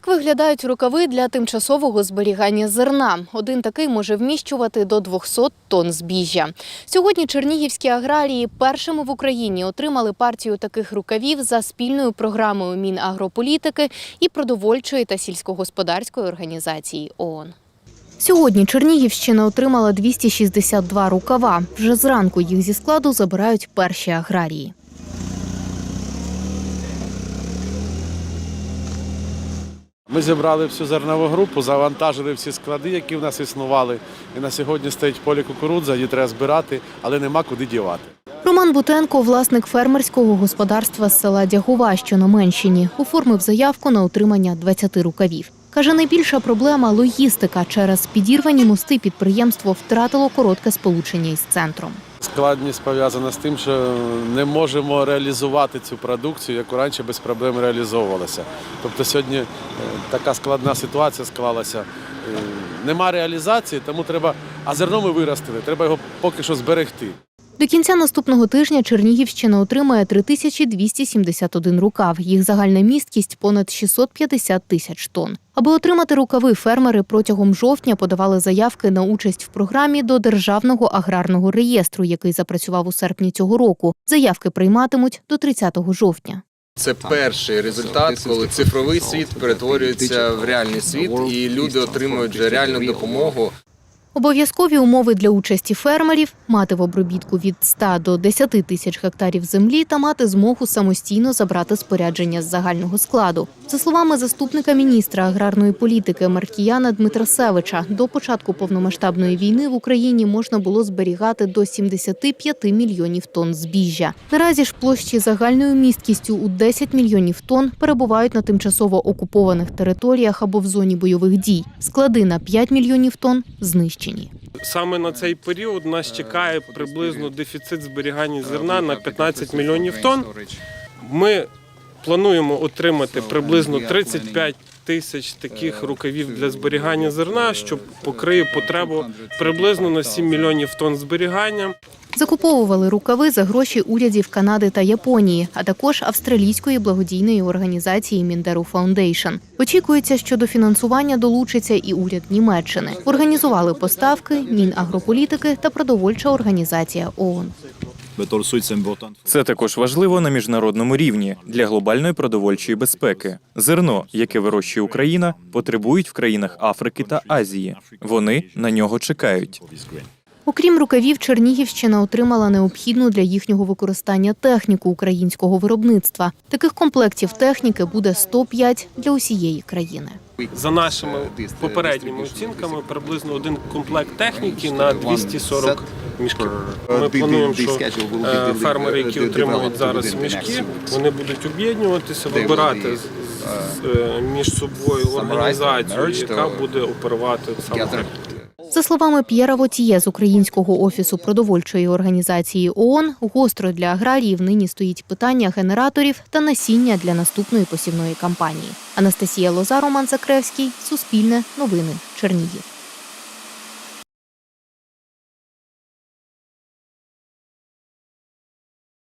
Як виглядають рукави для тимчасового зберігання зерна? Один такий може вміщувати до 200 тонн збіжжя. Сьогодні чернігівські аграрії першими в Україні отримали партію таких рукавів за спільною програмою Мінагрополітики і продовольчої та сільськогосподарської організації ООН. Сьогодні Чернігівщина отримала 262 рукава. Вже зранку їх зі складу забирають перші аграрії. Ми зібрали всю зернову групу, завантажили всі склади, які в нас існували. І на сьогодні стоїть поле кукурудза, її треба збирати, але нема куди дівати. Роман Бутенко, власник фермерського господарства з села Дягова, що на Менщині, оформив заявку на отримання 20 рукавів. Каже, найбільша проблема логістика. Через підірвані мости підприємство втратило коротке сполучення із центром. Складність пов'язана з тим, що не можемо реалізувати цю продукцію, яку раніше без проблем реалізовувалася. Тобто сьогодні е, така складна ситуація склалася. Е, Нема реалізації, тому треба, а зерно ми виростили, треба його поки що зберегти. До кінця наступного тижня Чернігівщина отримає 3271 рукав. Їх загальна місткість понад 650 тисяч тонн. Аби отримати рукави, фермери протягом жовтня подавали заявки на участь в програмі до Державного аграрного реєстру, який запрацював у серпні цього року. Заявки прийматимуть до 30 жовтня. Це перший результат, коли цифровий світ перетворюється в реальний світ, і люди отримують реальну допомогу. Обов'язкові умови для участі фермерів мати в обробітку від 100 до 10 тисяч гектарів землі та мати змогу самостійно забрати спорядження з загального складу. За словами заступника міністра аграрної політики Маркіяна Дмитрасевича, до початку повномасштабної війни в Україні можна було зберігати до 75 мільйонів тонн збіжжя. Наразі ж площі загальною місткістю у 10 мільйонів тонн перебувають на тимчасово окупованих територіях або в зоні бойових дій. Склади на 5 мільйонів тонн знищені. Саме на цей період нас чекає приблизно дефіцит зберігання зерна на 15 мільйонів тонн. Ми плануємо отримати приблизно 35 тисяч таких рукавів для зберігання зерна, що покриє потребу приблизно на 7 мільйонів тонн зберігання. Закуповували рукави за гроші урядів Канади та Японії, а також австралійської благодійної організації Міндеру Фаундейшн. Очікується, що до фінансування долучиться і уряд Німеччини. Організували поставки Мінагрополітики та продовольча організація ООН. Це також важливо на міжнародному рівні для глобальної продовольчої безпеки. Зерно, яке вирощує Україна, потребують в країнах Африки та Азії. Вони на нього чекають. Окрім рукавів, Чернігівщина отримала необхідну для їхнього використання техніку українського виробництва. Таких комплектів техніки буде 105 для усієї країни. За нашими попередніми оцінками, приблизно один комплект техніки на 240 мішків. Ми плануємо, що е, фермери, які отримують зараз мішки, вони будуть об'єднуватися, вибирати з- з- е, між собою організацію, яка буде оперувати саме. За словами П'єра Вотіє з Українського офісу продовольчої організації ООН, гостро для аграріїв нині стоїть питання генераторів та насіння для наступної посівної кампанії. Анастасія Лоза, Роман Закревський, Суспільне, Новини, Чернігів.